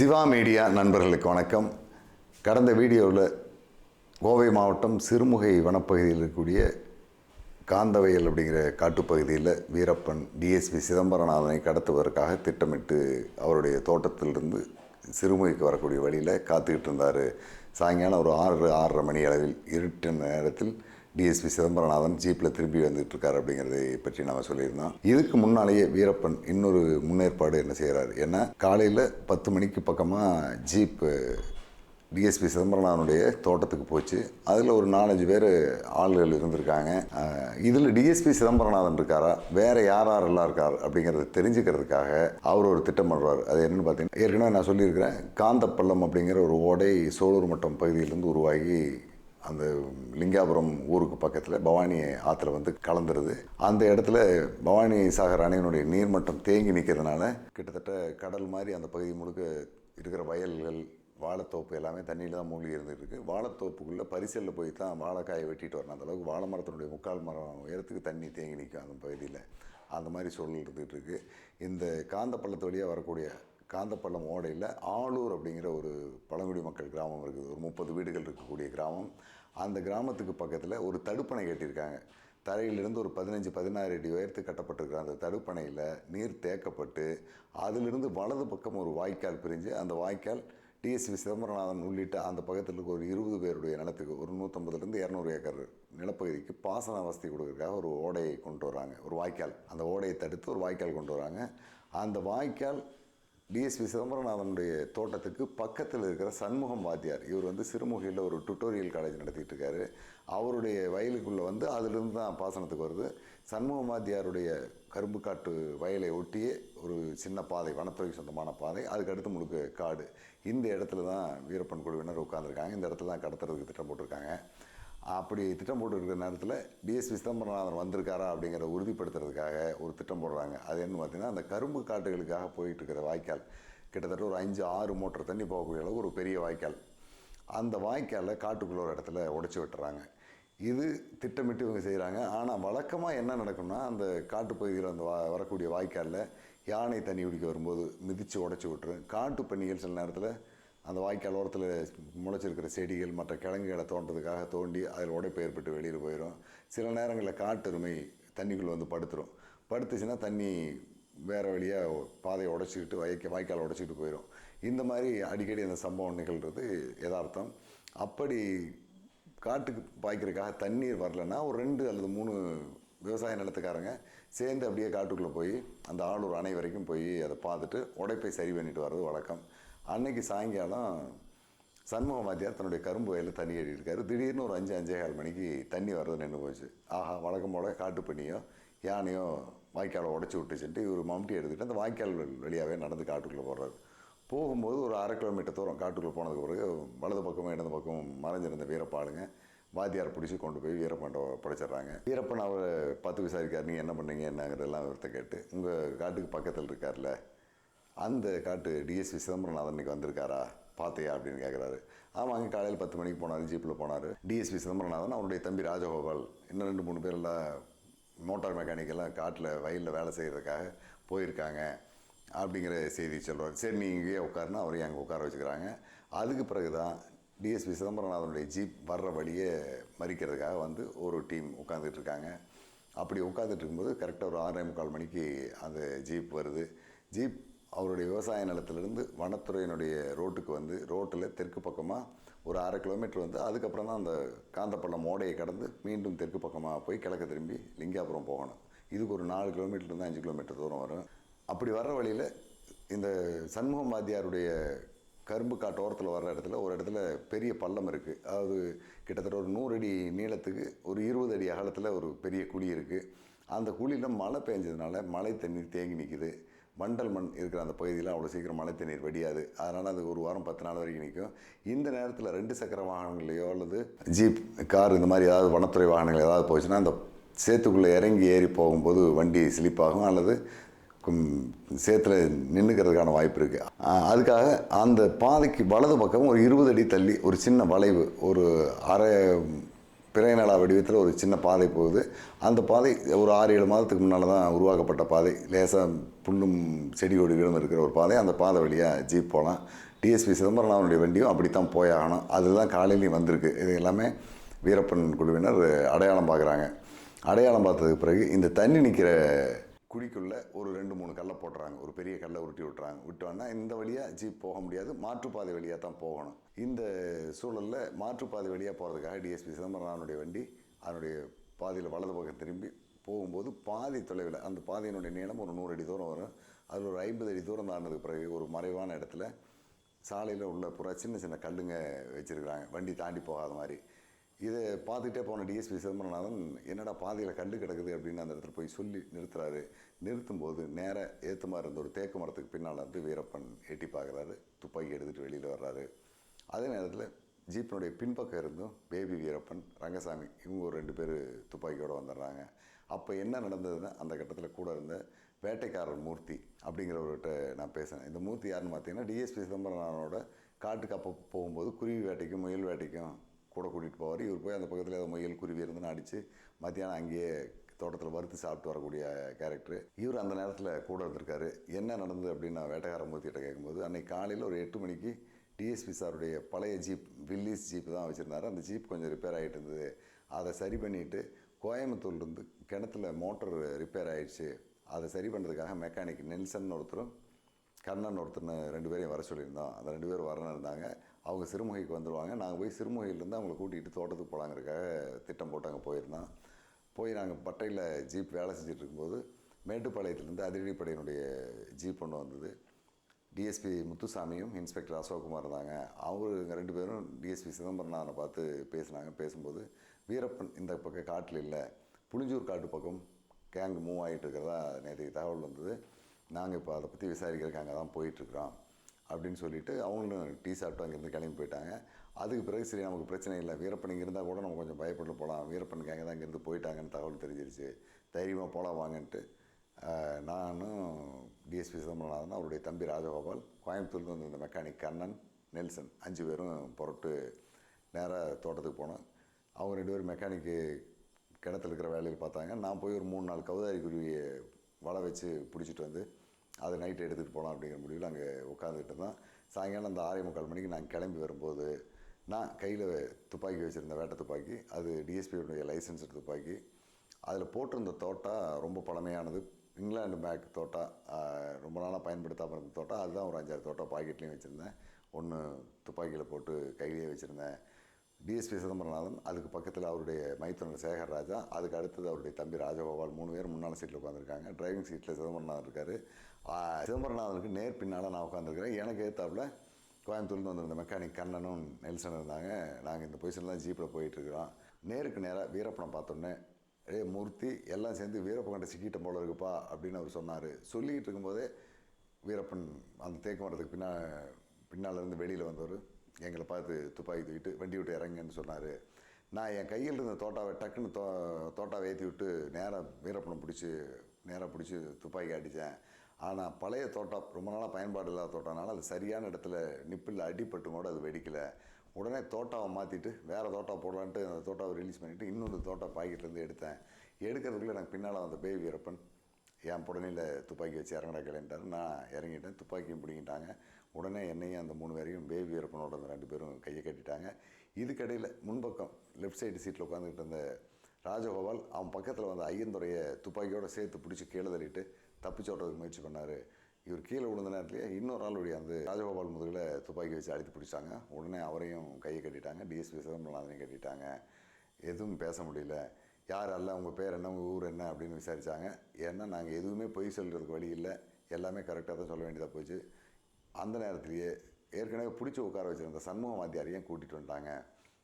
Siva media நண்பர்களுக்கு வணக்கம். கடந்த வீடியோவில் கோவை மாவட்டம் சிறுமுகை வனப்பகுதியில் இருக்கக்கூடிய காந்தவயல் அப்படிங்கிற காட்டுப்பகுதியில் வீரப்பன் டிஎஸ்பி சிதம்பரநாதனை கடத்துவதற்காக திட்டமிட்டு அவருடைய தோட்டத்திலிருந்து சிறுமுகைக்கு வரக்கூடிய வழியில் காத்துக்கிட்டு இருந்தார். சாயங்காலம் ஒரு ஆறு ஆறரை மணி அளவில் இருட்டு நேரத்தில் டிஎஸ்பி சிதம்பரநாதன் ஜீப்பில் திரும்பி வந்துட்டுருக்கார் அப்படிங்கிறதை பற்றி நம்ம சொல்லியிருந்தோம். இதுக்கு முன்னாலேயே வீரப்பன் இன்னொரு முன்னேற்பாடு என்ன செய்கிறார் ஏன்னா காலையில் பத்து மணிக்கு பக்கமாக ஜீப்பு டிஎஸ்பி சிதம்பரநாதனுடைய தோட்டத்துக்கு போச்சு. அதில் ஒரு நாலஞ்சு பேர் ஆளுகள் இருந்திருக்காங்க. இதில் டிஎஸ்பி சிதம்பரநாதன் இருக்காரா? வேறு யார் யாரெல்லாம் இருக்கார் அப்படிங்கிறத தெரிஞ்சுக்கிறதுக்காக அவர் ஒரு திட்டம் பண்ணுறார் அது என்னென்னு பார்த்தீங்கன்னா ஏற்கனவே நான் சொல்லியிருக்கிறேன் காந்தப்பள்ளம் அப்படிங்கிற ஒரு ஓடை சோழூர் மட்டம் பகுதியிலேருந்து உருவாகி அந்த லிங்காபுரம் ஊருக்கு பக்கத்தில் பவானி ஆற்றுல வந்து கலந்துருது. அந்த இடத்துல பவானி சாகர் அணையினுடைய நீர்மட்டம் தேங்கி நிற்கிறதுனால கிட்டத்தட்ட கடல் மாதிரி அந்த பகுதி முழுக்க இருக்கிற வயல்கள் வாழைத்தோப்பு எல்லாமே தண்ணியில் தான் மூழ்கி இருந்துருக்கு வாழைத்தோப்புக்குள்ளே பரிசலில் போய் தான் வாழைக்காயை வெட்டிட்டு வரணும். அந்தளவுக்கு வாழை மரத்தினுடைய முக்கால் மரம் உயரத்துக்கு தண்ணி தேங்கி நிற்கும் அந்த பகுதியில். அந்த மாதிரி சூழல் இருந்துகிட்டு இருக்குது இந்த காந்தப்பள்ளத்து வழியாக வரக்கூடிய காந்தப்பள்ளம் ஓடையில் ஆளூர் அப்படிங்கிற ஒரு பழங்குடி மக்கள் கிராமம் இருக்குது. ஒரு முப்பது வீடுகள் இருக்கக்கூடிய கிராமம். அந்த கிராமத்துக்கு பக்கத்தில் ஒரு தடுப்பணை கட்டியிருக்காங்க. தரையிலிருந்து ஒரு பதினஞ்சு பதினாறு அடி உயரத்து கட்டப்பட்டிருக்கிற அந்த தடுப்பணையில் நீர் தேக்கப்பட்டு அதிலிருந்து வலது பக்கம் ஒரு வாய்க்கால் பிரிஞ்சு அந்த வாய்க்கால் டிஎஸ்வி சிதம்பரநாதன் உள்ளிட்ட அந்த பக்கத்தில் இருக்க ஒரு இருபது பேருடைய நிலத்துக்கு ஒரு நூற்றம்பதுலேருந்து இரநூறு ஏக்கர் நிலப்பகுதிக்கு பாசன வசதி கொடுக்கறதுக்காக ஒரு ஓடையை கொண்டு வராங்க ஒரு வாய்க்கால். அந்த ஓடையை தடுத்து ஒரு வாய்க்கால் கொண்டு வராங்க அந்த வாய்க்கால் டிஎஸ்பி சிதம்பரநாதனுடைய தோட்டத்துக்கு பக்கத்தில் இருக்கிற சண்முகம் வாத்தியார். இவர் வந்து சிறுமுகையில் ஒரு டுட்டோரியல் காலேஜ் நடத்திட்டு இருக்காரு அவருடைய வயலுக்குள்ளே வந்து அதிலிருந்து தான் பாசனத்துக்கு வருது. சண்முகம் வாத்தியாருடைய கரும்பு காட்டு வயலை ஒட்டியே ஒரு சின்ன பாதை வனத்துறைக்கு சொந்தமான பாதை. அதுக்கு அடுத்து முழுக்க காடு. இந்த இடத்துல தான் வீரப்பன் குழுவினர் உட்காந்துருக்காங்க இந்த இடத்துல தான் கடத்துறதுக்கு திட்டம் போட்டிருக்காங்க. அப்படி திட்டம் போட்டு இருக்கிற நேரத்தில் டிஎஸ்பி சிதம்பரநாதன் வந்திருக்காரா அப்படிங்கிற உறுதிப்படுத்துறதுக்காக ஒரு திட்டம் போடுறாங்க. அது என்ன பார்த்தீங்கன்னா அந்த கரும்பு காட்டுகளுக்காக போயிட்டு இருக்கிற வாய்க்கால். கிட்டத்தட்ட ஒரு அஞ்சு ஆறு மோட்டர் தண்ணி போகக்கூடிய அளவு ஒரு பெரிய வாய்க்கால். அந்த வாய்க்காலில் காட்டுக்குள்ள ஒரு இடத்துல உடச்சி விட்டுறாங்க. இது திட்டமிட்டு இவங்க செய்கிறாங்க ஆனால் வழக்கமாக என்ன நடக்கும்னா அந்த காட்டுப்பகுதியில் அந்த வா வரக்கூடிய வாய்க்காலில் யானை தண்ணி குடிக்க வரும்போது மிதித்து உடச்சி விட்டுரும். காட்டு பன்னிகள் சில நேரத்தில் அந்த வாய்க்கால் ஓரத்தில் முளைச்சிருக்கிற செடிகள் மற்ற கிழங்குகளை தோன்றதுக்காக தோண்டி அதில் உடைப்பு ஏற்பட்டு வெளியில் போயிடும் சில நேரங்களில் காட்டெருமை தண்ணிக்குள்ளே வந்து படுத்துரும். படுத்துச்சுன்னா தண்ணி வேறு வழியாக பாதையை உடச்சிக்கிட்டு வாய்க்க வாய்க்கால் உடச்சிக்கிட்டு போயிடும் இந்த மாதிரி அடிக்கடி அந்த சம்பவம் நிகழ்கிறது யதார்த்தம். அப்படி காட்டுக்கு பாய்க்கிறதுக்காக தண்ணீர் வரலன்னா ஒரு ரெண்டு அல்லது மூணு விவசாய நிலத்துக்காரங்க சேர்ந்து அப்படியே காட்டுக்குள்ளே போய் அந்த ஆளூர் அணை வரைக்கும் போய் அதை பார்த்துட்டு உடைப்பை சரி பண்ணிட்டு வர்றது வழக்கம். அன்னைக்கு சாயங்காலம் சண்முக வாத்தியார் தன்னுடைய கரும்பு வயலில் தண்ணி எழுதியிருக்காரு திடீர்னு ஒரு அஞ்சு அஞ்சே கால் மணிக்கு தண்ணி வர்றது நின்று போச்சு. ஆஹா வழக்கம் போல காட்டு பண்ணியோ யானையோ வாய்க்காலை உடச்சி விட்டுச்சுன்ட்டு இவர் மம்டி எடுத்துகிட்டு அந்த வாய்க்கால் வழியாகவே நடந்து காட்டுக்குள்ளே போடுறாரு போகும்போது ஒரு அரை கிலோமீட்டர் தூரம் காட்டுக்குள்ளே போனதுக்கு பிறகு வலது பக்கமும் இடது பக்கமும் மறைஞ்சிருந்த வீரப்பாளுங்க வாத்தியார் பிடிச்சி கொண்டு போய் வீரப்பன்ட்ட படைச்சிடுறாங்க. வீரப்பன் அவர் பார்த்து விசாரிக்கார் நீங்கள் என்ன பண்ணீங்க? என்னங்கிறதெல்லாம் விவரத்தை கேட்டு உங்கள் காட்டுக்கு பக்கத்தில் இருக்கார்ல அந்த காட்டு டிஎஸ்பி சிதம்பரநாதன் இன்றைக்கி வந்திருக்காரா? பார்த்தியா அப்படின்னு கேட்குறாரு ஆமாங்க காலையில் பத்து மணிக்கு போனார் ஜீப்பில் போனார். டிஎஸ்பி சிதம்பரநாதன் அவருடைய தம்பி ராஜகோபால் இன்னும் ரெண்டு மூணு பேரெல்லாம் மோட்டார் மெக்கானிக்கெல்லாம் காட்டில் வயலில் வேலை செய்கிறதுக்காக போயிருக்காங்க அப்படிங்கிற செய்தி சொல்கிறார் சரி நீ இங்கேயே உட்காருனா அவரையும் அங்கே உட்கார வச்சுக்கிறாங்க. அதுக்கு பிறகு தான் டிஎஸ்பி சிதம்பரநாதனுடைய ஜீப் வர்ற வழியே மறிக்கிறதுக்காக வந்து ஒரு டீம் உட்காந்துட்டு இருக்காங்க. அப்படி உட்காந்துட்டு இருக்கும்போது கரெக்டாக ஒரு ஆறே முக்கால் மணிக்கு அந்த ஜீப் வருது. ஜீப் அவருடைய விவசாய நிலத்திலிருந்து வனத்துறையினுடைய ரோட்டுக்கு வந்து ரோட்டில் தெற்கு பக்கமாக ஒரு அரை கிலோமீட்டர் வந்து அதுக்கப்புறம் தான் அந்த காந்தப்பள்ளம் ஓடையை கடந்து மீண்டும் தெற்கு பக்கமாக போய் கிழக்க திரும்பி லிங்காபுரம் போகணும். இதுக்கு ஒரு நாலு கிலோமீட்டர்லேருந்து அஞ்சு கிலோமீட்டர் தூரம் வரும். அப்படி வர்ற வழியில் இந்த சண்முகம் வாத்தியாருடைய கரும்பு காட்டோரத்தில் வர்ற இடத்துல ஒரு இடத்துல பெரிய பள்ளம் இருக்குது அதாவது கிட்டத்தட்ட ஒரு நூறு அடி நீளத்துக்கு ஒரு இருபது அடி அகலத்தில் ஒரு பெரிய குழி இருக்குது அந்த குழியில் மழை பெஞ்சதுனால மழை தண்ணீர் தேங்கி நிற்கிது மண்டல் மண் இருக்கிற அந்த பகுதியில் அவ்வளோ சீக்கிரம் மழை தண்ணீர் வடியாது. அதனால் அது ஒரு வாரம் பத்து நாள் வரைக்கும் நிற்கும் இந்த நேரத்தில் ரெண்டு சக்கர வாகனங்களையோ அல்லது ஜீப் கார் இந்த மாதிரி ஏதாவது வனத்துறை வாகனங்கள் ஏதாவது போச்சுன்னா அந்த சேத்துக்குள்ளே இறங்கி ஏறி போகும்போது வண்டி ஸ்லிப் ஆகும் அல்லது சேத்துல நின்றுக்கிறதுக்கான வாய்ப்பு இருக்குது அதுக்காக அந்த பாதைக்கு வலது பக்கம் ஒரு இருபது அடி தள்ளி ஒரு சின்ன வளைவு ஒரு அரை பிறைநலா வடிவத்தில் ஒரு சின்ன பாதை போகுது. அந்த பாதை ஒரு ஆறு ஏழு மாதத்துக்கு முன்னால் தான் உருவாக்கப்பட்ட பாதை. லேசாக புண்ணும் செடி கொடிகளும் இருக்கிற ஒரு பாதை. அந்த பாதை வழியாக ஜீப் போகலாம். டிஎஸ்பி சிதம்பரம் அவனுடைய வண்டியும் அப்படித்தான் போயாகணும் அதுதான் காலையிலையும் வந்திருக்கு. இது எல்லாமே வீரப்பன் குழுவினர் அடையாளம் பார்க்குறாங்க. அடையாளம் பார்த்ததுக்கு பிறகு இந்த தண்ணி நிற்கிற குழிக்குள்ளே ஒரு ரெண்டு மூணு கல்லை போட்டுறாங்க. ஒரு பெரிய கல்லை உருட்டி விட்டுறாங்க. விட்டோன்னா இந்த வழியாக ஜீப் போக முடியாது. மாற்றுப்பாதை வழியாக தான் போகணும். இந்த சூழலில் மாற்றுப்பாதை வழியாக போகிறதுக்காக டிஎஸ்பி சிதம்பரனானுடைய வண்டி அதனுடைய பாதையில் வலது பக்கம் திரும்பி போகும்போது பாதி தொலைவில் அந்த பாதையினுடைய நீளம் ஒரு நூறு அடி தூரம் வரும். அதில் ஒரு ஐம்பது அடி தூரம் தாண்டதுக்கு பிறகு ஒரு மறைவான இடத்துல சாலையில் உள்ள புறா சின்ன சின்ன கல்லுங்க வச்சுருக்குறாங்க. வண்டி தாண்டி போகாத மாதிரி. இதை பார்த்துக்கிட்டே போன டிஎஸ்பி சிதம்பரநாதன் என்னடா பாதையில் கண்டு கிடக்குது அப்படின்னு அந்த இடத்துல போய் சொல்லி நிறுத்துறாரு. நிறுத்தும்போது நேராக ஏற்றுமா இருந்த ஒரு தேக்கு மரத்துக்கு பின்னால் வந்து வீரப்பன் எட்டி பார்க்குறாரு துப்பாக்கி எடுத்துகிட்டு வெளியில் வர்றாரு. அதே நேரத்தில் ஜீப்பினுடைய பின்பக்கம் இருந்தும் பேபி வீரப்பன் ரங்கசாமி இவங்க ஒரு ரெண்டு பேர் துப்பாக்கியோடு வந்துடுறாங்க. அப்போ என்ன நடந்ததுன்னா அந்த கட்டத்தில் கூட இருந்த வேட்டைக்காரர் மூர்த்தி அப்படிங்கிறவர்கிட்ட நான் பேசினேன் இந்த மூர்த்தி யாருன்னு பார்த்தீங்கன்னா டிஎஸ்பி சிதம்பரநாதனோட காட்டுக்கு அப்போ போகும்போது குருவி வேட்டைக்கும் முயல் வேட்டைக்கும் கூட கூட்டிகிட்டு போவார். இவர் போய் அந்த பக்கத்தில் ஏதோ முயல் குருவி இருந்துன்னு அடித்து மத்தியானம் அங்கேயே தோட்டத்தில் வறுத்து சாப்பிட்டு வரக்கூடிய கேரக்டர் இவர் அந்த நேரத்தில் கூட இருந்திருக்காரு. என்ன நடந்தது அப்படின்னு நான் வேட்டைக்கார மூர்த்திகிட்ட கேட்கும்போது அன்றைக்கி காலையில் ஒரு எட்டு மணிக்கு டிஎஸ்பி சாருடைய பழைய ஜீப் வில்லிஸ் ஜீப் தான் வச்சுருந்தாரு. அந்த ஜீப் கொஞ்சம் ரிப்பேர் ஆகிட்டு இருந்தது. அதை சரி பண்ணிவிட்டு கோயம்புத்தூர்லேருந்து கிணத்துல மோட்டர் ரிப்பேர் ஆகிடுச்சு அதை சரி பண்ணுறதுக்காக மெக்கானிக் நெல்சன் ஒருத்தரும் கண்ணன் ஒருத்தர்னு ரெண்டு பேரையும் வர சொல்லியிருந்தோம். அந்த ரெண்டு பேரும் வரணும் இருந்தாங்க. அவங்க சிறுமுகைக்கு வந்துடுவாங்க நாங்கள் போய் சிறுமுகையிலேருந்து அவங்கள கூட்டிகிட்டு தோட்டத்துக்கு போகலாங்கிறக்காக திட்டம் போட்டு அங்கே போயிருந்தோம். போய் நாங்கள் பட்டையில் ஜீப் வேலை செஞ்சுட்டு இருக்கும்போது மேட்டுப்பாளையத்துலேருந்து அதிரடிப்படையினுடைய ஜீப் ஒன்று வந்தது. டிஎஸ்பி முத்துசாமியும் இன்ஸ்பெக்டர் அசோக்குமார் இருந்தாங்க அவங்க ரெண்டு பேரும் டிஎஸ்பி சிதம்பரனாரை பார்த்து பேசினாங்க. பேசும்போது வீரப்பன் இந்த பக்கம் காட்டில் இல்லை. புளிஞ்சூர் காட்டு பக்கம் கேங் மூவ் ஆகிட்டு இருக்கிறதா? நேற்று தகவல் வந்தது. நாங்கள் இப்போ அதை பற்றி விசாரிக்கிறதுக்கு அங்கே தான் போயிட்டுருக்குறோம் அப்படின்னு சொல்லிட்டு அவங்களும் டீ சாப்பிட்டு அங்கேருந்து கிளம்பி போயிட்டாங்க. அதுக்கு பிறகு சரி நமக்கு பிரச்சனை இல்லை. வீரப்பன் இங்கே இருந்தால் கூட நம்ம கொஞ்சம் பயப்பட்டு போகலாம் வீரப்பன் கேங்க தான் இங்கேருந்து போயிட்டாங்கன்னு தகவல் தெரிஞ்சிருச்சு. தைரியமாக போகலாம் வாங்கன்ட்டு. நானும் டிஎஸ்பி சிதம்பரநாதன் அவருடைய தம்பி ராஜகோபால் கோயம்புத்தூர்லேருந்து வந்த இந்த மெக்கானிக் கண்ணன் நெல்சன் அஞ்சு பேரும் புறட்டு நேராக தோட்டத்துக்கு போனோம். அவங்க ரெண்டு பேரும் மெக்கானிக்கு கிணத்துல இருக்கிற வேலையில் பார்த்தாங்க. நான் போய் ஒரு மூணு நாள் கௌதாரி குருவியை வலை வச்சு பிடிச்சிட்டு வந்து அது நைட்டு எடுத்துகிட்டு போகலாம் அப்படிங்கிற முடிவில் அங்கே உட்காந்துக்கிட்டு தான் சாயங்காலம் அந்த ஆறே முக்கால் மணிக்கு நாங்கள் கிளம்பி வரும்போது நான் கையில் துப்பாக்கி வச்சுருந்த வேட்டை துப்பாக்கி அது டிஎஸ்பியுடைய லைசன்ஸ் துப்பாக்கி. அதில் போட்டிருந்த தோட்டா ரொம்ப பழமையானது. இங்கிலாந்து பேக் தோட்டா ரொம்ப நாளாக பயன்படுத்தாமல் இருந்த தோட்டா. அதுதான் ஒரு அஞ்சாறு தோட்டா பாக்கெட்லேயும் வச்சுருந்தேன். ஒன்று துப்பாக்கியில் போட்டு கையிலேயே வச்சுருந்தேன். டிஎஸ்பி சிதம்பரநாதன் அதுக்கு பக்கத்தில் அவருடைய மைத்துனர் சேகர் ராஜா அதுக்கு அடுத்தது அவருடைய தம்பி ராஜகோபால் மூணு பேர் முன்னால் சீட்டில் உட்காந்துருக்காங்க டிரைவிங் சீட்டில் சிதம்பரநாதன் இருக்கார். சிதம்பரநாதனுக்கு நேர் பின்னால் நான் உட்காந்துருக்கிறேன் எனக்கு ஏற்றாப்புல கோயம்புத்தூர்லேருந்து வந்திருந்த மெக்கானிக் கண்ணனும் நெல்சன் இருந்தாங்க. நாங்கள் இந்த பொசிஷனில் தான் ஜீப்பில் போயிட்டுருக்குறோம். நேருக்கு நேராக வீரப்பணம் பார்த்தோன்னே ஏ மூர்த்தி எல்லாம் சேர்ந்து வீரப்பன்கிட்ட சிக்கிட்ட போல இருக்குப்பா அப்படின்னு அவர் சொன்னார். சொல்லிக்கிட்டு இருக்கும்போதே வீரப்பன் அந்த தேக்கு மரத்துக்கு பின்னா பின்னால் இருந்து வெளியில் வந்தவர். எங்களை பார்த்து துப்பாக்கி தூக்கிட்டு வண்டி விட்டு இறங்குன்னு சொன்னார். நான் என் கையில் இருந்த தோட்டாவை டக்குன்னு தோ தோட்டாவை ஏற்றி விட்டு நேராக வீரப்பணம் பிடிச்சி நேராக பிடிச்சி துப்பாக்கி அடித்தேன். ஆனால் பழைய தோட்டா ரொம்ப நாளாக பயன்பாடு இல்லாத தோட்டம்னால அது சரியான இடத்துல நிப்பில் அடிபட்டு கூட அது வெடிக்கலை. உடனே தோட்டாவை மாற்றிட்டு வேறு தோட்டா போடலான்ட்டு அந்த தோட்டாவை ரிலீஸ் பண்ணிவிட்டு இன்னொரு தோட்டா பாக்கெட்லேருந்து எடுத்தேன். எடுக்கிறதுக்குள்ளே எனக்கு பின்னால் வந்த பேய் வீரப்பன் என் புடனையில் துப்பாக்கி வச்சு இறங்கடா கிளம்பிட்டாரு. நான் இறங்கிட்டேன். துப்பாக்கியும் பிடிங்கிட்டாங்க. உடனே என்னையும் அந்த மூணு பேரையும் பேபி இருப்பனோட அந்த ரெண்டு பேரும் கையை கட்டிட்டாங்க. இதுக்கடையில் முன்பக்கம் லெஃப்ட் சைடு சீட்டில் உட்காந்துக்கிட்டு இருந்த ராஜகோபால் அவன் பக்கத்தில் வந்த ஐயந்துறைய துப்பாக்கியோட சேர்த்து பிடிச்சி கீழே தள்ளிட்டு தப்பிச்சு ஓட்டுறதுக்கு முயற்சி பண்ணார். இவர் கீழே விழுந்த நேரத்துலேயே இன்னொரு ஆளுடைய அந்த ராஜகோபால் முதுகில் துப்பாக்கி வச்சு அழுத்தி பிடிச்சாங்க. உடனே அவரையும் கையை கட்டிட்டாங்க. டிஎஸ்பி சிதம்பரநாதனையும் கட்டிட்டாங்க. எதுவும் பேச முடியல. யார் அல்ல உங்கள் பேர் என்ன உங்கள் ஊர் என்ன அப்படின்னு விசாரித்தாங்க ஏன்னா நாங்கள் எதுவுமே பொய் சொல்கிறதுக்கு வழி இல்லை. எல்லாமே கரெக்டாக தான் சொல்ல வேண்டியதாக போச்சு. அந்த நேரத்திலேயே ஏற்கனவே பிடிச்சி உட்கார வச்சுருந்த சண்முக வாத்தியாரையும் கூட்டிகிட்டு வந்தாங்க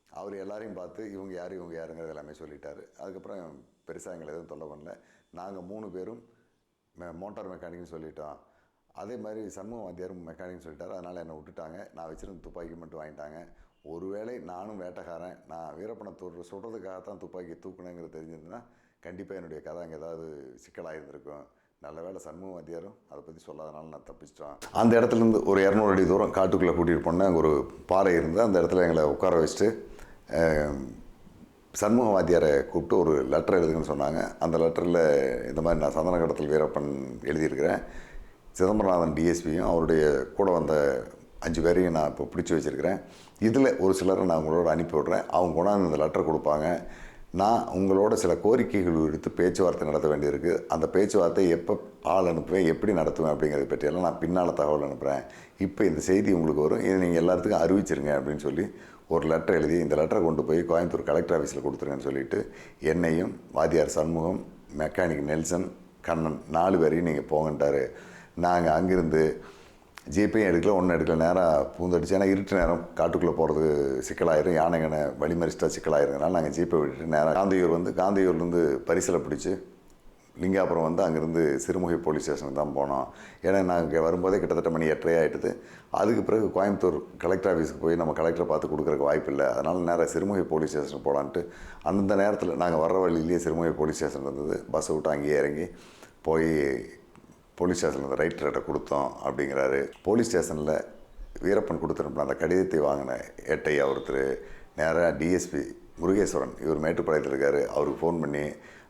அவர் எல்லாரையும் பார்த்து இவங்க யார் இவங்க யாருங்கிறது எல்லாமே சொல்லிட்டார். அதுக்கப்புறம் பெருசாக எங்களை எதுவும் தொல்லை பண்ணல. நாங்கள் மூணு பேரும் மெ மோட்டார் மெக்கானிக்னு சொல்லிட்டோம். அதே மாதிரி சண்முக வாத்தியாரும் மெக்கானிக்னு சொல்லிட்டார். அதனால் என்னை விட்டுட்டாங்க. நான் வச்சுருந்த துப்பாக்கி மட்டும் வாங்கிட்டாங்க. ஒருவேளை நானும் வேட்டைக்காரன் நான் வீரப்பனை தொடுற சுடுறதுக்காக தான் துப்பாக்கி தூக்கணுங்கிறது தெரிஞ்சிருந்ததுன்னா கண்டிப்பாக என்னுடைய கதை அங்கே ஏதாவது சிக்கலாக இருந்திருக்கும் நல்ல வேளை சண்முக வாத்தியாரும் அதை பற்றி சொல்லாதனால நான் தப்பிச்சிட்டேன். அந்த இடத்துலேருந்து ஒரு இரநூறு அடி தூரம் காட்டுக்குள்ளே கூட்டிகிட்டு போனேன் அங்கே ஒரு பாறை இருந்து அந்த இடத்துல எங்களை உட்கார வச்சுட்டு சண்முக வாத்தியாரை கூப்பிட்டு ஒரு லெட்டர் எழுதுங்கன்னு சொன்னாங்க. அந்த லெட்டரில் இந்த மாதிரி நான் சந்தன கடத்தல் வீரப்பன் எழுதியிருக்கிறேன். சிதம்பரநாதன் டிஎஸ்பியும் அவருடைய கூட வந்த அஞ்சு பேரையும் நான் இப்போ பிடிச்சி வச்சுருக்கிறேன். இதில் ஒரு சிலரை நான் உங்களோட அனுப்பி விட்றேன். அவங்க கொண்டாந்து அந்த லெட்டர் கொடுப்பாங்க. நான் உங்களோட சில கோரிக்கைகள் குறித்து பேச்சுவார்த்தை நடத்த வேண்டியிருக்கு. அந்த பேச்சுவார்த்தை எப்போ ஆள் அனுப்புவேன் எப்படி நடத்துவேன் அப்படிங்கிறத பற்றியெல்லாம் நான் பின்னால் தகவல் அனுப்புகிறேன் இப்போ இந்த செய்தி உங்களுக்கு வரும். இதை நீங்கள் எல்லாத்துக்கும் அறிவிச்சிருங்க அப்படின்னு சொல்லி ஒரு லெட்டர் எழுதி இந்த லெட்டரை கொண்டு போய் கோயம்புத்தூர் கலெக்டர் ஆஃபீஸில் கொடுத்துருங்கன்னு சொல்லிட்டு என்னையும் வாத்தியார் சண்முகம் மெக்கானிக் நெல்சன் கண்ணன் நாலு பேரையும் நீங்கள் போங்கன்ட்டாரு. நாங்கள் அங்கிருந்து ஜிபேயும் எடுக்கல ஒன்றும் எடுக்கல. நேராக பூந்தடிச்சு ஏன்னா இருட்டு நேரம் காட்டுக்குள்ளே போகிறது சிக்கலாயிரும். யானைங்கனை வழிமறிச்சிட்டா சிக்கலாயிருங்கனால நாங்கள் ஜிபே விட்டுட்டு நேராக காந்தியூர் வந்து காந்தியூர்லேருந்து பரிசலை பிடிச்சி லிங்காபுரம் வந்து அங்கேருந்து சிறுமுகை போலீஸ் ஸ்டேஷனுக்கு தான் போனோம். ஏன்னா நாங்கள் வரும்போதே கிட்டத்தட்ட மணி எட்டரை ஆகிட்டுது அதுக்கு பிறகு கோயம்புத்தூர் கலெக்டர் ஆஃபீஸுக்கு போய் நம்ம கலெக்டரை பார்த்து கொடுக்குறக்கு வாய்ப்பு இல்லை. அதனால் நேராக சிறுமுகை போலீஸ் ஸ்டேஷன் போகலான்ட்டு அந்த நேரத்தில் நாங்கள் வர்ற வழியிலேயே சிறுமுகை போலீஸ் ஸ்டேஷன் இருந்தது பஸ்ஸை விட்டு அங்கேயே இறங்கி போய் போலீஸ் ஸ்டேஷனில் ரைட் ரேட்டை கொடுத்தோம் அப்படிங்கிறாரு. போலீஸ் ஸ்டேஷனில் வீரப்பன் கொடுத்துருப்ப அந்த கடிதத்தை வாங்கின ஏட்டையா ஒருத்தர் நேராக டிஎஸ்பி முருகேஸ்வரன் இவர் மேட்டுப்பாளையத்தில் இருக்கார். அவருக்கு ஃபோன் பண்ணி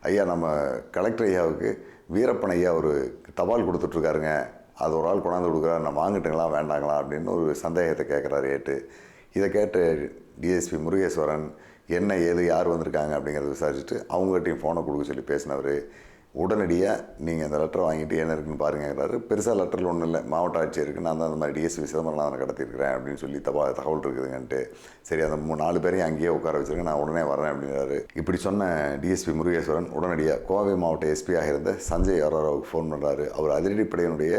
ஐயா நம்ம கலெக்டர் ஐயாவுக்கு வீரப்பன் ஐயா ஒரு தபால் கொடுத்துட்ருக்காருங்க. அது ஒரு ஆள் கொண்டாந்து கொடுக்குறாரு. நான் வாங்கிட்டுங்களா? வேண்டாங்களா? அப்படின்னு ஒரு சந்தேகத்தை கேட்குறாரு ஏட்டு. இதை கேட்டு டிஎஸ்பி முருகேஸ்வரன் என்ன ஏது யார் வந்திருக்காங்க? அப்படிங்கிறத விசாரிச்சுட்டு அவங்ககிட்டையும் ஃபோனை கொடுக்க சொல்லி பேசினவர். உடனடியாக நீங்கள் அந்த லெட்டர் வாங்கிட்டு என்ன இருக்குன்னு பாருங்கிறாரு பெருசாக லெட்டரில் ஒன்றும் இல்லை மாவட்ட ஆட்சியருக்கு நான் தான் அந்த மாதிரி டிஎஸ்பி சிதம்பரநாதனை கடத்திருக்கிறேன் அப்படின்னு சொல்லி தபா தகவல் இருக்குதுங்கன்ட்டு. சரி அந்த மூணு நாலு பேரையும் அங்கேயே உட்கார வச்சிருக்கேன் நான் உடனே வரேன் அப்படிங்கிறாரு இப்படி சொன்ன டிஎஸ்பி முருகேஸ்வரன் உடனடியாக கோவை மாவட்ட எஸ்பியாக இருந்த சஞ்சய் அரோராவுக்கு ஃபோன் பண்ணுறாரு அவர் அதிரடிப்படையினுடைய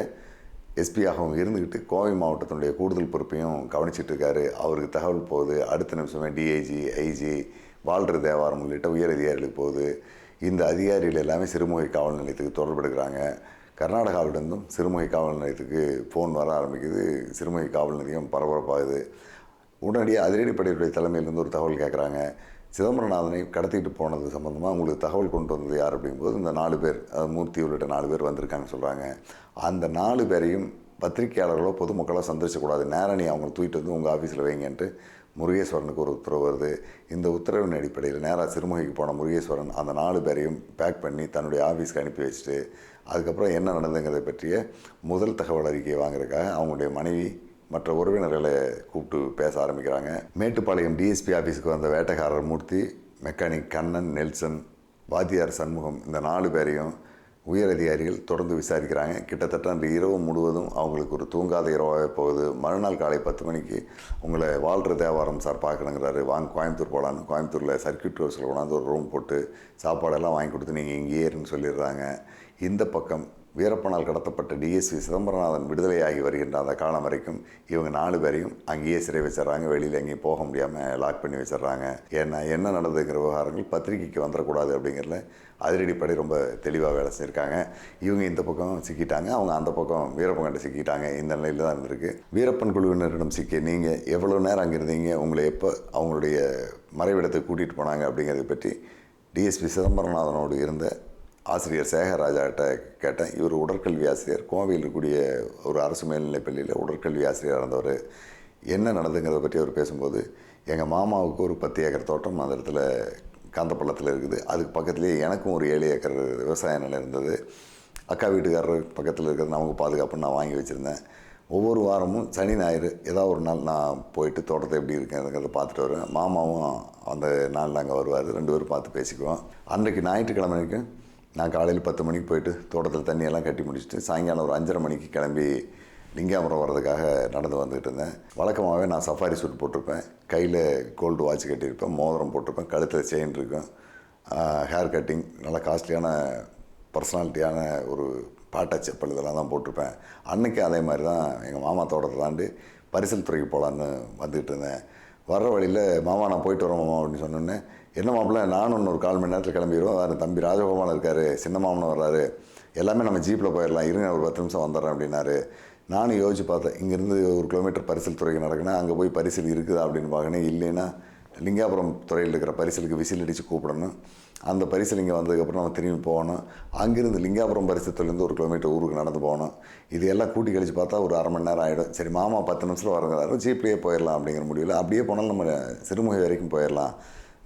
எஸ்பியாகவும் இருந்துக்கிட்டு கோவை மாவட்டத்தினுடைய கூடுதல் பொறுப்பையும் கவனிச்சிட்டு இருக்காரு. அவருக்கு தகவல் போகுது. அடுத்த நிமிஷமே டிஐஜி ஐஜி வாழ்ற தேவாரம் உள்ளிட்ட உயர் அதிகாரிகளுக்கு போகுது. இந்த அதிகாரிகள் எல்லாமே சிறுமுகை காவல் நிலையத்துக்கு தொடர்பெடுக்கிறாங்க. கர்நாடகாவிலிருந்தும் சிறுமுகை காவல் நிலையத்துக்கு ஃபோன் வர ஆரம்பிக்குது. சிறுமுகை காவல் நிலையம் பரபரப்பாகுது. உடனடியாக அதிரடிப்படையுடைய தலைமையிலேருந்து ஒரு தகவல் கேட்குறாங்க. சிதம்பரநாதனை கடத்திட்டு போனது சம்மந்தமாக உங்களுக்கு தகவல் கொண்டு வந்தது யார் அப்படிங்கும்போது இந்த நாலு பேர் அதாவது மூர்த்தி உள்ளிட்ட நாலு பேர் வந்திருக்காங்கன்னு சொல்கிறாங்க அந்த நாலு பேரையும் பத்திரிகையாளர்களோ பொதுமக்களோ சந்திரிச்சக்கூடாது நேரணி அவங்களை தூக்கிட்டு வந்து உங்கள் ஆஃபீஸில் வைங்கன்ட்டு முருகேஸ்வரனுக்கு ஒரு உத்தரவு வருது. இந்த உத்தரவின் அடிப்படையில் நேராக சிறுமுகைக்கு போன முருகேஸ்வரன் அந்த நாலு பேரையும் பேக் பண்ணி தன்னுடைய ஆஃபீஸ்க்கு அனுப்பி வச்சுட்டு அதுக்கப்புறம் என்ன நடந்துங்கிறத பற்றிய முதல் தகவல் அறிக்கையை வாங்குறதுக்காக அவங்களுடைய மனைவி மற்ற உறவினர்களை கூப்பிட்டு பேச ஆரம்பிக்கிறாங்க. மேட்டுப்பாளையம் டிஎஸ்பி ஆஃபீஸுக்கு வந்த வேட்டைக்காரர் மூர்த்தி மெக்கானிக் கண்ணன் நெல்சன் வாத்தியார் சண்முகம் இந்த நாலு பேரையும் உயர் அதிகாரிகள் தொடர்ந்து விசாரிக்கிறாங்க. கிட்டத்தட்ட அந்த இரவு முழுவதும் அவங்களுக்கு ஒரு தூங்காத இரவாகவே போகுது. மறுநாள் காலை பத்து மணிக்கு உங்களை வாழ்கிற தேவாரம் சார் பார்க்கணுங்கிறாரு. வாங்க கோயம்புத்தூர் போகலான்னு கோயம்புத்தூரில் சர்க்கியூட் ஹவுஸில் கொண்டாந்து ஒரு ரூம் போட்டு சாப்பாடெல்லாம் வாங்கி கொடுத்து நீங்கள் இங்கேயே இருன்னு சொல்லிடுறாங்க. இந்த பக்கம் வீரப்பனால் கடத்தப்பட்ட டிஎஸ்பி சிதம்பரநாதன் விடுதலையாகி வருகின்ற அந்த காலம் வரைக்கும் இவங்க நாலு பேரையும் அங்கேயே சிறை வச்சிடறாங்க. வெளியில் எங்கேயும் போக முடியாமல் லாக் பண்ணி வச்சிடுறாங்க. ஏன்னா என்ன நடந்ததுங்கிற விவகாரங்கள் பத்திரிக்கைக்கு வந்துடக்கூடாது அப்படிங்கிறத அதிரடிப்படை ரொம்ப தெளிவாக வேலை செஞ்சுருக்காங்க. இவங்க இந்த பக்கம் சிக்கிட்டாங்க. அவங்க அந்த பக்கம் வீரப்பன் கிட்ட சிக்கிட்டாங்க. இந்த நிலையில் தான் இருந்திருக்கு. வீரப்பன் குழுவினரிடம் சிக்கிய நீங்கள் எவ்வளோ நேரம் அங்கே இருந்தீங்க? உங்களை எப்போ அவங்களுடைய மறைவிடத்தை கூட்டிகிட்டு போனாங்க அப்படிங்கிறத பற்றி டிஎஸ்பி சிதம்பரநாதனோடு இருந்த ஆசிரியர் சேகராஜாட்ட கேட்டேன். இவர் உடற்கல்வி ஆசிரியர். கோவையில் இருக்கக்கூடிய ஒரு அரசு மேல்நிலைப் பள்ளியில் உடற்கல்வி ஆசிரியராக இருந்தவர். என்ன நடந்துங்கிறத பற்றி அவர் பேசும்போது எங்கள் மாமாவுக்கு ஒரு பத்து ஏக்கர் தோட்டம் அந்த இடத்துல காந்தப்பள்ளத்தில் இருக்குது. அதுக்கு பக்கத்துலேயே எனக்கும் ஒரு ஏழு ஏக்கர் விவசாய நிலம் இருந்தது. அக்கா வீட்டுக்காரர் பக்கத்தில் இருக்கிறது நமக்கு பாதுகாப்புன்னு நான் வாங்கி வச்சுருந்தேன். ஒவ்வொரு வாரமும் சனி ஞாயிறு ஏதாவது ஒரு நாள் நான் போயிட்டு தோட்டத்தை எப்படி இருக்குங்கிறத பார்த்துட்டு வருவேன். மாமாவும் அந்த நாளில் அங்கே வருவார். ரெண்டு பேரும் பார்த்து பேசிக்குவோம். அன்றைக்கு ஞாயிற்றுக்கிழமைக்கும் நான் காலையில் பத்து மணிக்கு போயிட்டு தோட்டத்தில் தண்ணியெல்லாம் கட்டி முடிச்சுட்டு சாயங்காலம் ஒரு அஞ்சரை மணிக்கு கிளம்பி லிங்காமரம் வர்றதுக்காக நடந்து வந்துக்கிட்டு இருந்தேன். வழக்கமாகவே நான் சஃபாரி சூட் போட்டிருப்பேன். கையில் கோல்டு வாட்ச் கட்டியிருப்பேன். மோதிரம் போட்டிருப்பேன். கழுத்தில் செயின் இருக்கும். ஹேர் கட்டிங் நல்லா காஸ்ட்லியான பர்சனாலிட்டியான ஒரு பாட்டா செப்பல் இதெல்லாம் தான் போட்டிருப்பேன். அன்னைக்கு அதே மாதிரி தான் எங்கள் மாமா தோட்டத்தை தாண்டி பரிசல் துறைக்கு போகலான்னு வந்துக்கிட்டு இருந்தேன். வர்ற வழியில் மாமா நான் போயிட்டு வரேன் மாமா அப்படின்னு சொன்னோன்னே என்ன மாப்பிள்ள நானும் இன்னொரு கால் மணி நேரத்தில் கிளம்பிடுவோம் வேறு தம்பி ராஜகோபாலன் இருக்கார் சின்ன மாமனும் வர்றாரு. எல்லாமே நம்ம ஜீப்பில் போயிடலாம். இருங்க ஒரு பத்து நிமிஷம் வந்துடுறேன் அப்படின்னாரு. நானும் யோசிச்சு பார்த்தேன் இங்கேருந்து ஒரு கிலோமீட்டர் பரிசல் துறைக்கு நடக்குன்னா அங்கே போய் பரிசல் இருக்குதா? அப்படின்னு பார்க்கணும். இல்லைன்னா லிங்காபுரம் துறையில் இருக்கிற பரிசலுக்கு விசில் அடித்து கூப்பிடணும். அந்த பரிசல் இங்கே வந்ததுக்கப்புறம் நம்ம திரும்பி போகணும். அங்கேருந்து லிங்காபுரம் பரிசத்துலேருந்து ஒரு கிலோமீட்டர் ஊருக்கு நடந்து போகணும். இது எல்லாம் கூட்டி கழிச்சு பார்த்தா ஒரு அரை மணி நேரம் ஆகிடும் சரி மாமா பத்து நிமிஷத்தில் வரங்கிறாரு ஜீப்லேயே போயிடலாம் அப்படிங்கிற முடியல அப்படியே போனாலும் நம்ம சிறுமுகை வரைக்கும் போயிடலாம்.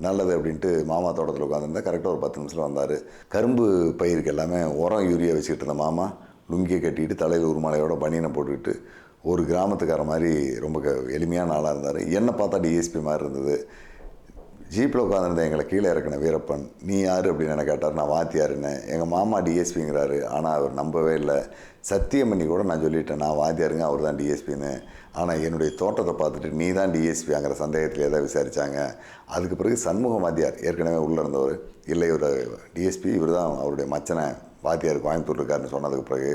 நல்லது அப்படின்ட்டு மாமா தோட்டத்தில் உட்காந்துருந்தா கரெக்டாக ஒரு பத்து நிமிஷத்தில் வந்தார். கரும்பு பயிருக்கு எல்லாமே உரம் யூரியா வச்சுக்கிட்டு இருந்த மாமா லுங்கியை கட்டிட்டு தலையில் உருமாலையோட பனியனை போட்டுக்கிட்டு ஒரு கிராமத்துக்கார மாதிரி ரொம்ப க எளிமையான ஆளாக இருந்தார். என்னை பார்த்தா டிஎஸ்பி மாதிரி இருந்தது. ஜீப்பில் உட்காந்துருந்த எங்களை கீழே இறக்கின வீரப்பன். நீ யார்? அப்படின்னு என்ன கேட்டார். நான் வாத்தியாருன்னு எங்கள் மாமா டிஎஸ்பிங்கிறாரு ஆனால் அவர் நம்பவே இல்லை. சத்தியம் பண்ணி கூட நான் சொல்லிட்டேன் நான் வாத்தியாருங்க அவர் தான் டிஎஸ்பின்னு ஆனால் என்னுடைய தோட்டத்தை பார்த்துட்டு நீ தான் டிஎஸ்பிங்கிற சந்தேகத்தில் ஏதாவது விசாரித்தாங்க அதுக்கு பிறகு சண்முக வாத்தியார் ஏற்கனவே உள்ளே இருந்தவர். இல்லை இவர் டிஎஸ்பி இவர் தான் அவருடைய மச்சனை வாத்தியார் கோயம்புத்தூர் இருக்காருன்னு சொன்னதுக்கு பிறகு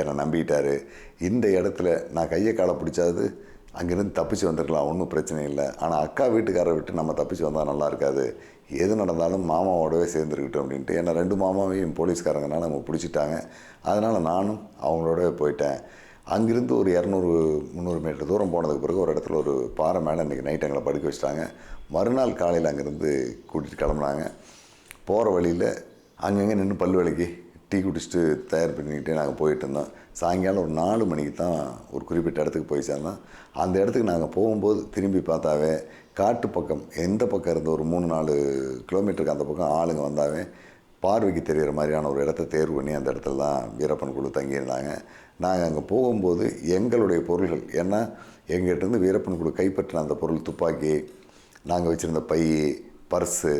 என்னை நம்பிட்டாரு. இந்த இடத்துல நான் கையை காலை பிடிச்சாது அங்கேருந்து தப்பிச்சு வந்திருக்கலாம் ஒன்றும் பிரச்சனை இல்லை. ஆனால் அக்கா வீட்டுக்காரரை விட்டு நம்ம தப்பிச்சு வந்தால் நல்லா இருக்காது. எது நடந்தாலும் மாமாவோடவே சேர்ந்துருக்கிட்டோம் அப்படின்ட்டு. ஏன்னா ரெண்டு மாமாவையும் போலீஸ்காரங்கனால நம்ம பிடிச்சிட்டாங்க. அதனால் நானும் அவங்களோடவே போயிட்டேன். அங்கிருந்து ஒரு இரநூறு முந்நூறு மீட்டர் தூரம் போனதுக்கு பிறகு ஒரு இடத்துல ஒரு பாறை மேலே இன்றைக்கி நைட் எங்களை படுக்க வச்சுட்டாங்க. மறுநாள் காலையில் அங்கேருந்து கூட்டிகிட்டு கிளம்புனாங்க. போகிற வழியில் அங்கங்கே நின்று பல் விலைக்கு டீ குடிச்சிட்டு தயார் பண்ணிக்கிட்டே நாங்கள் போயிட்டு இருந்தோம் சாயங்காலம் ஒரு நாலு மணிக்கு தான் ஒரு குறிப்பிட்ட இடத்துக்கு போய் சேர்ந்தோம். அந்த இடத்துக்கு நாங்கள் போகும்போது திரும்பி பார்த்தாவே காட்டு பக்கம் எந்த பக்கம் இருந்து ஒரு மூணு நாலு கிலோமீட்டருக்கு அந்த பக்கம் ஆளுங்க வந்தாவே பார்வைக்கு தெரிகிற மாதிரியான ஒரு இடத்த தேர்வு பண்ணி அந்த இடத்துல தான் வீரப்பன் குழு தங்கியிருந்தாங்க. நாங்கள் அங்கே போகும்போது எங்களுடைய பொருள்கள் ஏன்னா எங்கிட்டேருந்து வீரப்பன் குழு கைப்பற்றின அந்த பொருள் துப்பாக்கி நாங்கள் வச்சுருந்த பை பர்ஸு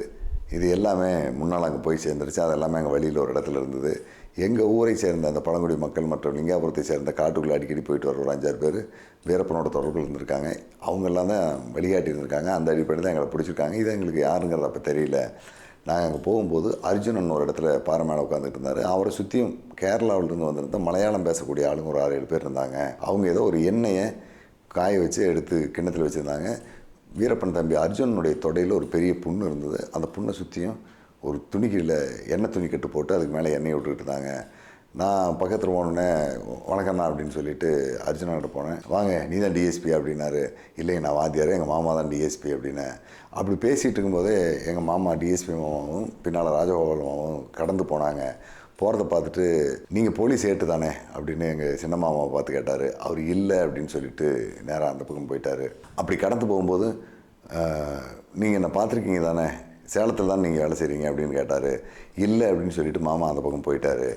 இது எல்லாமே முன்னால் அங்கே போய் சேர்ந்துருச்சு. அது எல்லாமே அங்கே வழியில் ஒரு இடத்துல இருந்தது. எங்கள் ஊரை சேர்ந்த அந்த பழங்குடி மக்கள் மற்றும் லிங்காபுரத்தை சேர்ந்த காட்டுக்குள்ளே அடிக்கடி போயிட்டு வர ஒரு அஞ்சாறு பேர் வீரப்பனோட தொடர்பில் இருந்திருக்காங்க. அவங்கெல்லாம் தான் வழிகாட்டி இருந்திருக்காங்க. அந்த அடிப்படையில் தான் எங்களை பிடிச்சிருக்காங்க. இது எங்களுக்கு யாருங்கிறது அப்போ தெரியல. நாங்கள் அங்கே போகும்போது அர்ஜுனன் ஒரு இடத்துல பாறை மேலே உட்காந்துட்டு இருந்தார். அவரை சுற்றியும் கேரளாவிலிருந்து வந்திருந்த மலையாளம் பேசக்கூடிய ஆளுங்க ஒரு ஆறு ஏழு பேர் இருந்தாங்க. அவங்க ஏதோ ஒரு எண்ணெயை காய வச்சு எடுத்து கிண்ணத்தில் வச்சுருந்தாங்க. வீரப்பன் தம்பி அர்ஜுனனுடைய தொடையில் ஒரு பெரிய புண்ணு இருந்தது. அந்த புண்ணை சுற்றியும் ஒரு துணிக்கில் எண்ணெய் துணி கட்டு போட்டு அதுக்கு மேலே எண்ணெய் விட்டுக்கிட்டு இருந்தாங்க. நான் பக்கத்தில் போனோடனே வணக்கண்ணா அப்படின்னு சொல்லிட்டு அர்ஜுனாட்ட போனேன். வாங்க நீ தான் டிஎஸ்பி அப்படின்னாரு. இல்லைங்க நான் வாத்தியார் எங்கள் மாமா தான் டிஎஸ்பி அப்படின்னேன் அப்படி பேசிகிட்டு இருக்கும்போதே எங்கள் மாமா டிஎஸ்பி மாமாவும் பின்னால் ராஜகோபால் மாமாவும் கடந்து போனாங்க. போகிறத பார்த்துட்டு நீங்கள் போலீஸ் ஏட்டு தானே? அப்படின்னு எங்கள் சின்ன மாமாவை பார்த்து கேட்டார். அவர் இல்லை அப்படின்னு சொல்லிட்டு நேராக அந்த பக்கம் போயிட்டார். அப்படி கடந்து போகும்போது நீங்கள் என்னை பார்த்துருக்கீங்க தானே? சேலத்தில் தான் நீங்கள் வேலை செய்கிறீங்க அப்படின்னு கேட்டார். இல்லை அப்படின்னு சொல்லிட்டு மாமா அந்த பக்கம் போயிட்டார்.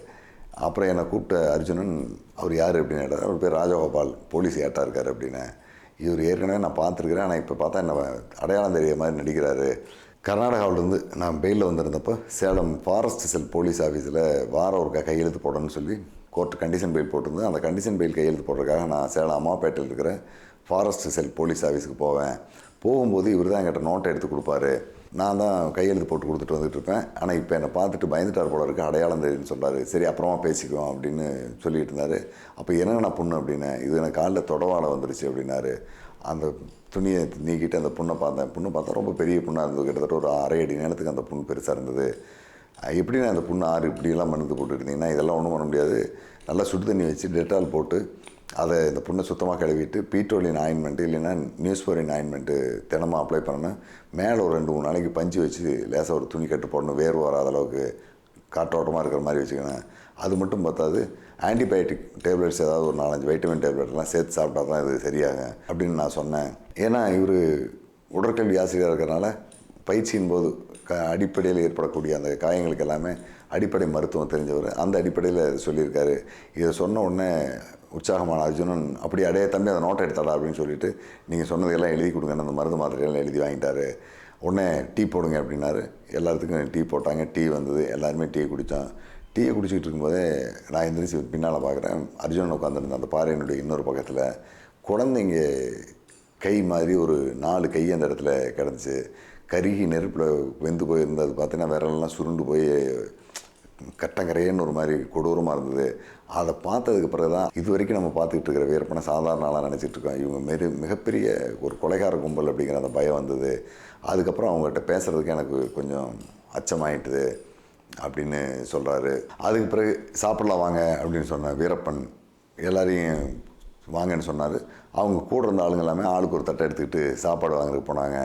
அப்புறம் என்னை கூப்பிட்ட அர்ஜுனன் அவர் யார்? அப்படின்னு கேட்டார். அவர் பேர் ராஜகோபால். போலீஸ் ஏட்டாக இருக்கார் அப்படின்னு. இவர் ஏற்கனவே நான் பார்த்துருக்குறேன். ஆனால் இப்போ பார்த்தா என்ன அடையாளம் தெரிய மாதிரி நடிக்கிறாரு. கர்நாடகாவிலேருந்து நான் பெயிலில் வந்திருந்தப்போ சேலம் ஃபாரஸ்ட் செல் போலீஸ் ஆஃபீஸில் வாரம் ஒருக்கா கையெழுத்து போடணும்னு சொல்லி கோர்ட் கண்டிஷன் பெயில் போட்டிருந்தேன். அந்த கண்டிஷன் பெயில் கையெழுத்து போடுறதுக்காக நான் சேலம் அம்மாப்பேட்டையில் இருக்கிற ஃபாரஸ்ட் செல் போலீஸ் ஆஃபீஸுக்கு போவேன். போகும்போது இவர் தான் என்கிட்ட நோட்டை எடுத்து கொடுப்பாரு. நான் தான் கையெழுத்து போட்டு கொடுத்துட்டு வந்துட்டு இருப்பேன் ஆனால் இப்போ என்னை பார்த்துட்டு பயந்துட்டார் போல இருக்கு. அடையாளம் தெரியுன்னு சொல்கிறாரு சரி அப்புறமா பேசிக்குவோம் அப்படின்னு சொல்லிட்டு இருந்தார். அப்போ என்னென்ன பொண்ணு அப்படின்னு? இது எனக்கு காலில் தொடவாளை வந்துருச்சு அப்படின்னாரு. அந்த துணியை நீக்கிட்டு அந்த புண்ணை பார்த்தேன் புண்ணு பார்த்தா ரொம்ப பெரிய புண்ணாக இருந்தது. கிட்டத்தட்ட ஒரு அரை அடி நேரத்துக்கு அந்த புண்ணு பெருசாக இருந்தது. எப்படி நான் அந்த புண்ணு ஆறு இப்படியெல்லாம் மருந்து போட்டுருந்தீங்கன்னா இதெல்லாம் ஒன்றும் பண்ண முடியாது. நல்லா சுடு தண்ணி வச்சு டெட்டால் போட்டு அதை இந்த புண்ணை சுத்தமாக கழுவிட்டு பீட்ரோலின் ஆயின்மெண்ட்டு இல்லைன்னா நியூஸ்போரின் ஆயின்மெண்ட்டு தினமும் அப்ளை பண்ணணும். மேலே ஒரு ரெண்டு மூணு நாளைக்கு பஞ்சு வச்சு லேசாக ஒரு துணி கட்டு போடணும். வேர்வை வராத அளவுக்கு காற்றோட்டமாக இருக்கிற மாதிரி வச்சுக்கணும். அது மட்டும் பார்த்தாது ஆன்டிபயோட்டிக் டேப்லெட்ஸ் ஏதாவது ஒரு நாலஞ்சு வைட்டமின் டேப்லெட்லாம் சேர்த்து சாப்பிட்டா தான் இது சரியாகும் அப்படின்னு நான் சொன்னேன். ஏன்னா இவர் உடற்கல்வி ஆசிரியராக இருக்கிறனால பயிற்சியின் போது க அடிப்படையில் ஏற்படக்கூடிய அந்த காயங்களுக்கு எல்லாமே அடிப்படை மருத்துவம் தெரிஞ்சவர். அந்த அடிப்படையில் சொல்லியிருக்காரு. இதை சொன்ன உடனே உற்சாகமான அர்ஜுனன் அப்படி அடைய தம்பி அந்த நோட்டை எடுத்தாடா அப்படின்னு சொல்லிட்டு நீங்கள் சொன்னதெல்லாம் எழுதி கொடுங்கன்னு அந்த மருந்து மாத்திரையெல்லாம் எழுதி வாங்கிட்டாரு. உடனே டீ போடுங்க அப்படின்னாரு. எல்லாத்துக்கும் டீ போட்டாங்க. டீ வந்தது. எல்லாருமே டீ குடித்தோம் டீயை குடிச்சிக்கிட்டு இருக்கும்போதே நான் எந்திரிச்சு பின்னால் பார்க்குறேன் அர்ஜுனன் உட்காந்துருந்தேன் அந்த பாறையினுடைய இன்னொரு பக்கத்தில் குழந்தைங்க கை மாதிரி ஒரு நாலு கை அந்த இடத்துல கிடந்துச்சு. கருகி நெருப்பில் வெந்து போயிருந்தது. பார்த்தீங்கன்னா விரலெல்லாம் சுருண்டு போய் கட்டங்கரையன்னு ஒரு மாதிரி கொடூரமாக இருந்தது. அதை பார்த்ததுக்கு பிறகு தான் இது வரைக்கும் நம்ம பார்த்துக்கிட்டு இருக்கிற வீரப்பனை சாதாரண ஆளாக நினச்சிட்டு இருக்கோம். இவங்க மிக மிகப்பெரிய ஒரு கொலைகார கும்பல் அப்படிங்கிற அந்த பயம் வந்தது. அதுக்கப்புறம் அவங்ககிட்ட பேசுகிறதுக்கு எனக்கு கொஞ்சம் அச்சமாயிட்டுது அப்படின்னு சொல்கிறாரு அதுக்கு பிறகு சாப்பிடலாம் வாங்க அப்படின்னு சொன்ன வீரப்பன் எல்லாரையும் வாங்கன்னு சொன்னார். அவங்க கூட இருந்த ஆளுங்க எல்லாமே ஆளுக்கு ஒரு தட்டை எடுத்துக்கிட்டு சாப்பாடு வாங்குறதுக்கு போனாங்க.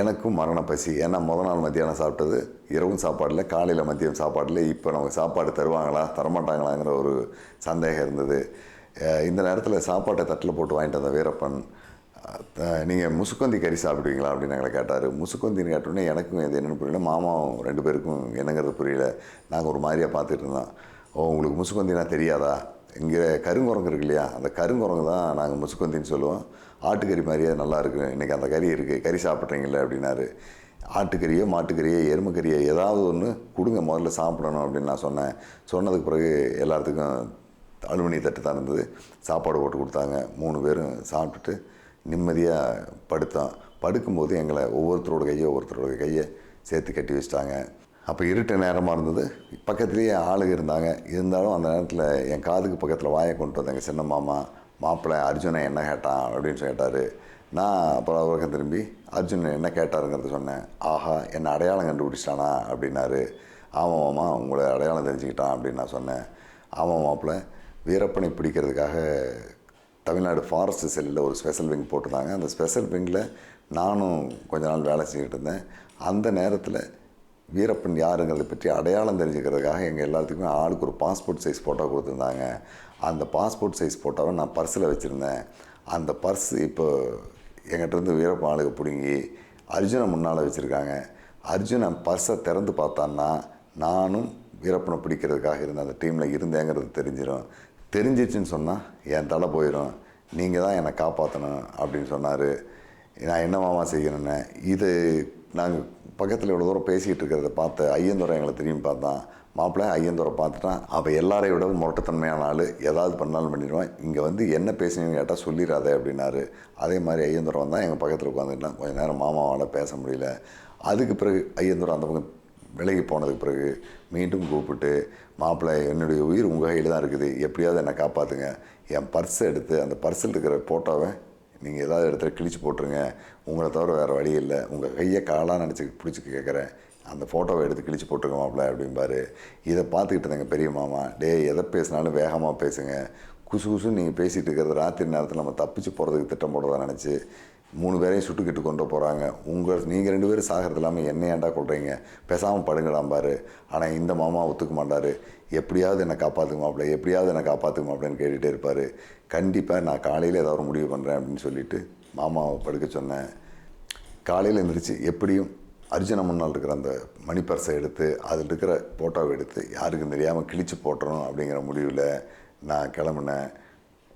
எனக்கும் மரண பசி. ஏன்னா முத நாள் மத்தியானம் சாப்பிட்டது. இரவும் சாப்பாடில் காலையில் மதியம் சாப்பாடில் இப்போ நமக்கு சாப்பாடு தருவாங்களா தரமாட்டாங்களாங்கிற ஒரு சந்தேகம் இருந்தது. இந்த நேரத்தில் சாப்பாட்டை தட்டில் போட்டு வாங்கிட்டு வந்த வீரப்பன் நீங்கள் முசுக்கொந்தி கறி சாப்பிடுவீங்களா அப்படின்னு எங்களை கேட்டார். முசுக்கொந்தின்னு கேட்டோடனே எனக்கும் இது என்னென்னு புரியல. மாமாவும் ரெண்டு பேருக்கும் என்னங்கிறது புரியல. நாங்கள் ஒரு மாதிரியாக பார்த்துட்டு இருந்தோம். ஓ உங்களுக்கு முசுக்கொந்தினா தெரியாதா? இங்கே கருங்குரங்கு இருக்கு இல்லையா? அந்த கருங்குரங்கு தான் நாங்கள் முசுக்கந்தின்னு சொல்லுவோம். ஆட்டுக்கறி மாதிரியே நல்லா இருக்கு இன்றைக்கி அந்த கறி இருக்குது கறி சாப்பிட்றீங்களே அப்படின்னாரு. ஆட்டுக்கறியோ மாட்டுக்கறியோ எருமைக்கறியோ ஏதாவது ஒன்று கொடுங்க. முதல்ல சாப்பிடணும் அப்படின்னு நான் சொன்னேன். சொன்னதுக்கு பிறகு எல்லாத்துக்கும் அலுமினிய தட்டு தான் இருந்தது. சாப்பாடு போட்டு கொடுத்தாங்க. மூணு பேரும் சாப்பிட்டுட்டு நிம்மதியாக படுத்தோம். படுக்கும்போது எங்களை ஒவ்வொருத்தரோட கையை ஒவ்வொருத்தரோட கையை சேர்த்து கட்டி வச்சிட்டாங்க. அப்போ இருட்டு நேரமாக இருந்தது. பக்கத்துலேயே ஆளுங்க இருந்தாங்க. இருந்தாலும் அந்த நேரத்தில் என் காதுக்கு பக்கத்தில் வாயை கொண்டு வந்தாங்க. சின்ன மாமா மாப்பிள்ளை அர்ஜுனை என்ன கேட்டான்? அப்படின்னு சொல்லி கேட்டார். நான் அப்புறம் உலகம் திரும்பி அர்ஜுன் என்ன கேட்டாருங்கிறத சொன்னேன். ஆஹா என்னை அடையாளம் கண்டுபிடிச்சிட்டானா? அப்படின்னாரு. ஆமாம் மாமா உங்களை அடையாளம் தெரிஞ்சுக்கிட்டான். அப்படின்னு நான் சொன்னேன். ஆமாம் மாப்பிள்ளை வீரப்பனை பிடிக்கிறதுக்காக தமிழ்நாடு ஃபாரஸ்ட் செல்லில் ஒரு ஸ்பெஷல் விங் போட்டிருந்தாங்க. அந்த ஸ்பெஷல் விங்கில் நானும் கொஞ்ச நாள் வேலை செஞ்சுக்கிட்டு இருந்தேன். அந்த நேரத்தில் வீரப்பன் யாருங்களை பற்றி அடையாளம் தெரிஞ்சுக்கிறதுக்காக எங்கள் எல்லாத்துக்குமே ஆளுக்கு ஒரு பாஸ்போர்ட் சைஸ் ஃபோட்டோ கொடுத்துருந்தாங்க. அந்த பாஸ்போர்ட் சைஸ் ஃபோட்டோவை நான் பர்ஸில் வச்சுருந்தேன். அந்த பர்ஸ் இப்போ எங்கிட்டேருந்து வீரப்பன் ஆளுக்கு பிடுங்கி அர்ஜுனை முன்னால் வச்சுருக்காங்க. அர்ஜுனன் பர்ஸை திறந்து பார்த்தான்னா நானும் வீரப்பனை பிடிக்கிறதுக்காக இருந்த அந்த டீமில் இருந்தேங்கிறது தெரிஞ்சிடும் தெரிஞ்சிச்சுன்னு சொன்னால் என் தலை போயிடும் நீங்கள் தான் என்னை காப்பாற்றணும் அப்படின்னு சொன்னார். நான் என்ன மாமா செய்யணுன்னு இது நாங்கள் பக்கத்தில் இவ்வளோ தூரம் பேசிகிட்டு இருக்கிறத பார்த்து ஐயந்துரை எங்களை திரும்பி பார்த்தான் மாப்பிள்ளை ஐயந்துரை பார்த்துட்டான். அப்போ எல்லாரையும் விட முரட்டுத்தன்மையான ஆள். ஏதாவது பண்ணாலும் பண்ணிடுவான். இங்கே வந்து என்ன பேசுனீங்கன்னு கேட்டால் சொல்லிடாதே அப்படின்னாரு. அதே மாதிரி ஐயந்துரை வந்தால் எங்கள் பக்கத்தில் உட்காந்துட்டான் கொஞ்சம் நேரம் மாமாவால் பேச முடியல. அதுக்கு பிறகு ஐயந்துரை அந்த பக்கம் விலகி போனதுக்கு பிறகு மீண்டும் கூப்பிட்டு மாப்பிள்ளை என்னுடைய உயிர் உங்கள் கையில் தான் இருக்குது. எப்படியாவது என்னை காப்பாற்றுங்க என் பர்ஸை எடுத்து அந்த பர்ஸில் இருக்கிற ஃபோட்டோவை நீங்கள் ஏதாவது இடத்துல கிழிச்சு போட்டுருங்க. உங்களை தவிர வேறு வழி இல்லை. உங்கள் கையை காலாக நினச்சி பிடிச்சி கேட்குறேன் அந்த ஃபோட்டோவை எடுத்து கிழிச்சு போட்டுருங்க மாப்பிள்ள அப்படிம்பாரு. இதை பார்த்துக்கிட்டு இருந்தாங்க பெரிய மாமா. டேய் எதை பேசினாலும் வேகமாக பேசுங்க. குசு குசுன்னு நீங்கள் பேசிகிட்டு இருக்கிறது ராத்திரி நேரத்தில் நம்ம தப்பிச்சு போகிறதுக்கு திட்டம் போடுறதா நினச்சி மூணு பேரையும் சுட்டுக்கிட்டு கொண்டு போகிறாங்க உங்கள் நீங்கள் ரெண்டு பேரும் சாகிறது இல்லாமல் என்ன ஏன்டா கொள்கிறீங்க பேசாமல் படுங்கடாம்பாரு ஆனால் இந்த மாமா ஒத்துக்க மாட்டார். எப்படியாவது என்னை காப்பாற்றுங்க மாப்பிள்ள எப்படியாவது என்னை காப்பாற்றுங்க அப்படின்னு கேட்டுகிட்டே இருப்பார். கண்டிப்பாக நான் காலையில் ஏதாவது ஒரு முடிவு பண்ணுறேன் அப்படின்னு சொல்லிட்டு மாமாவை படுக்க சொன்னேன். காலையில் எழுந்திரிச்சு எப்படியும் அர்ஜுன முன்னால் இருக்கிற அந்த மணி பர்ஸை எடுத்து அதில் இருக்கிற ஃபோட்டோவை எடுத்து யாருக்கும் தெரியாமல் கிழிச்சு போட்டுறணும் அப்படிங்கிற முடிவில் நான் கிளம்புனேன்.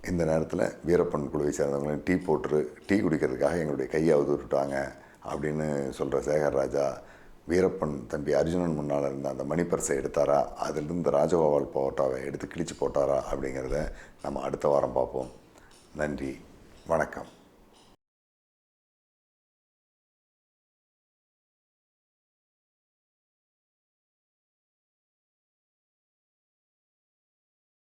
இந்த நேரத்தில் வீரப்பன் குழுவை சேர்ந்தவங்களும் டீ போட்டு டீ குடிக்கிறதுக்காக எங்களுடைய கையை விட்டுட்டாங்க அப்படின்னு சொல்கிற சேகர் ராஜா வீரப்பன் தம்பி அர்ஜுனன் முன்னால் இருந்த அந்த மணிப்பரிசை எடுத்தாரா? அதிலிருந்து ராஜகோபால் போட்டாவை எடுத்து கிழிச்சு போட்டாரா அப்படிங்கிறத நம்ம அடுத்த வாரம் பார்ப்போம். நன்றி வணக்கம்.